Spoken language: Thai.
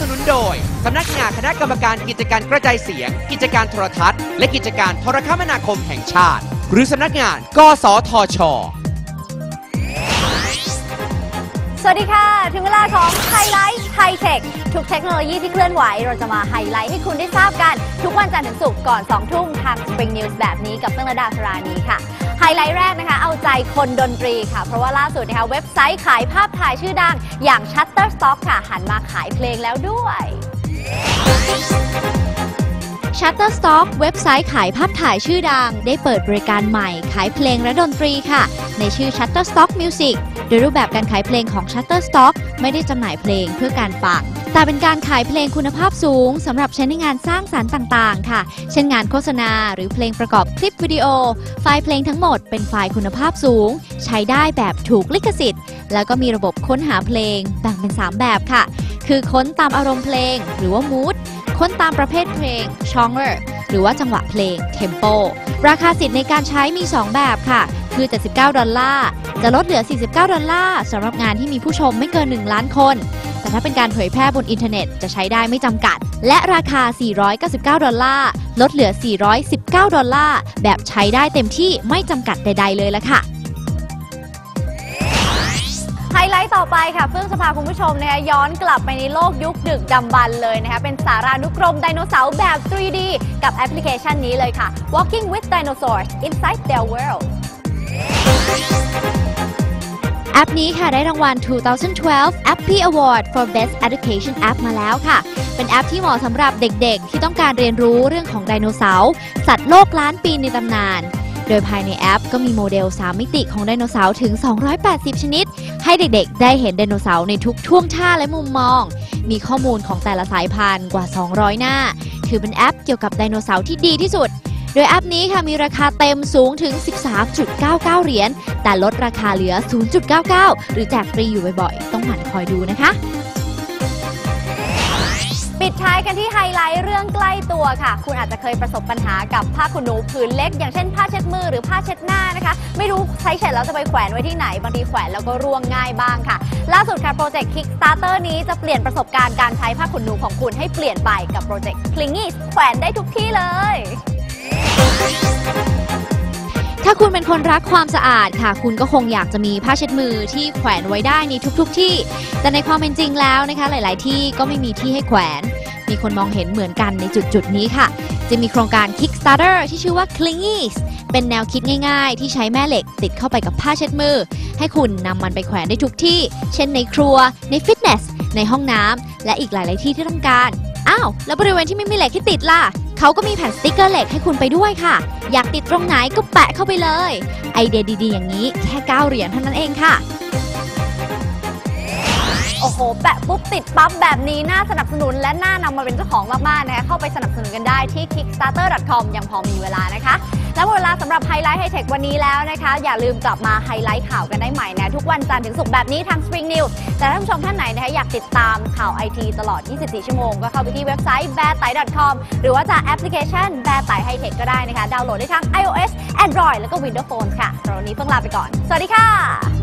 สนับสนุนโดย สำนักงานคณะกรรมการกิจการกระจายเสียง กิจการโทรทัศน์ และกิจการโทรคมนาคมแห่งชาติ หรือสำนักงาน กสทช สวัสดีค่ะ ถึงเวลาของไฮไลท์ไฮเทคทุกเทคโนโลยีที่เคลื่อนไหว เราจะมาไฮไลท์ให้คุณได้ทราบกัน ทุกวันจันทร์ถึงศุกร์ก่อน 2 ทุ่มทาง Spring News แบบนี้กับเฟื่องระดาสรานีค่ะ ไฮไลท์แรกนะคะ เอาใจคนดนตรีค่ะ เพราะว่าล่าสุดนะคะเว็บไซต์ขายภาพถ่ายชื่อดัง อย่าง Shutterstock ค่ะ หันมาขายเพลงแล้วด้วย Shutterstock เว็บไซต์ขายภาพถ่ายชื่อดัง ได้เปิดบริการใหม่ขายเพลงและดนตรีค่ะ ในชื่อ Shutterstock Music โดยรูปแบบการขายเพลงของ Shutterstock ไม่ได้จำหน่ายเพลงเพื่อการฟัง แต่เป็นการขายเพลงคุณภาพสูงสำหรับใช้ในงานสร้างสรรค์ต่างๆ ค่ะ เช่นงานโฆษณาหรือเพลงประกอบคลิปวิดีโอ ไฟล์เพลงทั้งหมดเป็นไฟล์คุณภาพสูง ใช้ได้แบบถูกลิขสิทธิ์ แล้วก็มีระบบค้นหาเพลงแบ่งเป็น 3 แบบค่ะ คือค้นตามอารมณ์เพลง หรือว่า mood ค้นตามประเภทเพลง genre หรือว่าจังหวะเพลง tempo ราคาสิทธิ์ในการใช้มี 2 แบบค่ะ คือ 79 ดอลลาร์ จะลดเหลือ 49 ดอลลาร์สำหรับงานที่มีผู้ชมไม่เกิน 1 ล้านคน แต่ถ้าเป็นการเผยแพร่บนอินเทอร์เน็ตจะใช้ได้ไม่จำกัด และราคา 499 ดอลลาร์ ลดเหลือ 419 ดอลลาร์ แบบใช้ได้เต็มที่ไม่จำกัดใด ๆ เลยละค่ะไฮไลท์ต่อไปค่ะเฟื่องจะพาคุณผู้ชมนะคะย้อนกลับไปในโลกยุคดึกดำบรรพ์เลยนะคะเป็นสารานุกรมไดโนเสาร์แบบ 3D กับแอปพลิเคชันนี้เลยค่ะ Walking with Dinosaurs Inside Their World แอปนี้ค่ะได้รางวัล 2012 Appy Award for Best Education App มาแล้วค่ะ เป็นแอปที่เหมาะสำหรับเด็กๆ ที่ต้องการเรียนรู้เรื่องของไดโนเสาร์ สัตว์โลกล้านปีในตำนาน โดยภายในแอปก็มีโมเดล 3 มิติของไดโนเสาร์ถึง 280 ชนิด ให้เด็กๆ ได้เห็นไดโนเสาร์ในทุกท่วงท่าและมุมมอง มีข้อมูลของแต่ละสายพันธุ์กว่า 200 หน้า ถือเป็นแอปเกี่ยวกับไดโนเสาร์ที่ดีที่สุด โดยแอปนี้ค่ะมีราคาเต็มสูงถึง 13.99 เหรียญ แต่ลดราคาเหลือ 0.99 หรือแจกฟรีอยู่บ่อยๆ ต้องหมั่นคอยดูนะคะปิดท้ายกันที่ไฮไลท์เรื่องใกล้ตัวค่ะ คุณอาจจะเคยประสบปัญหากับผ้าขนหนูผืนเล็ก อย่างเช่นผ้าเช็ดมือหรือผ้าเช็ดหน้านะคะ ไม่รู้ใช้เสร็จแล้วจะไปแขวนไว้ที่ไหน บางทีแขวนแล้วก็ร่วงง่ายบ้างค่ะ ล่าสุดค่ะโปรเจกต์ Kickstarter นี้จะเปลี่ยนประสบการณ์การใช้ผ้าขนหนูของคุณให้เปลี่ยนไปกับโปรเจกต์ Clingy แขวนได้ทุกที่เลย ถ้าคุณเป็นคนรักความสะอาดค่ะ คุณก็คงอยากจะมีผ้าเช็ดมือที่แขวนไว้ได้ในทุกๆทที่ แต่ในความเป็นจริงแล้วนะคะ หลาย ๆ ที่ก็ไม่มีที่ให้แขวน มีคนมองเห็นเหมือนกันในจุด ๆ นี้ค่ะ จะมีโครงการ Kickstarter ที่ชื่อว่า Clingies เป็นแนวคิดง่าย ๆ ที่ใช้แม่เหล็กติดเข้าไปกับผ้าเช็ดมือ ให้คุณนำมันไปแขวนได้ทุกที่ เช่นในครัว ในฟิตเนส ในห้องน้ำและอีกหลาย ๆ ที่ที่ต้องการ อ้าว แล้วบริเวณที่ไม่มีเหล็กที่ติดล่ะ เขาก็มีแผ่นสติกเกอร์เหล็กให้คุณไปด้วยค่ะ อยากติดตรงไหนก็แปะเข้าไปเลย ไอเดียดีๆ อย่างนี้แค่9เหรียญเท่านั้นเองค่ะ โอ้โห แปะปุ๊บติดปั๊บแบบนี้น่าสนับสนุนและน่านำมาเป็นเจ้าของมากๆนะคะเข้าไปสนับสนุนกันได้ที่ kickstarter.com ยังพอมีเวลานะคะ และหมดเวลาสำหรับไฮไลท์ไฮเทควันนี้แล้วนะคะ อย่าลืมกลับมาไฮไลท์ข่าวกันได้ใหม่นะ ทุกวันจันทร์ถึงศุกร์แบบนี้ทาง Spring News แต่ท่านผู้ชมท่านไหนนะคะอยากติดตามข่าวไอทีตลอด 24 ชั่วโมง ก็เข้าไปที่เว็บไซต์ b a r t a i com หรือว่าจากแอปพลิเคชัน b a r t a i High Tech ก็ได้นะคะดาวน์โหลดได้ทั้ง iOS Android แล้วก็ Windows Phone ค่ะสำหรับวันนี้เพิ่งลาไปก่อน สวัสดีค่ะ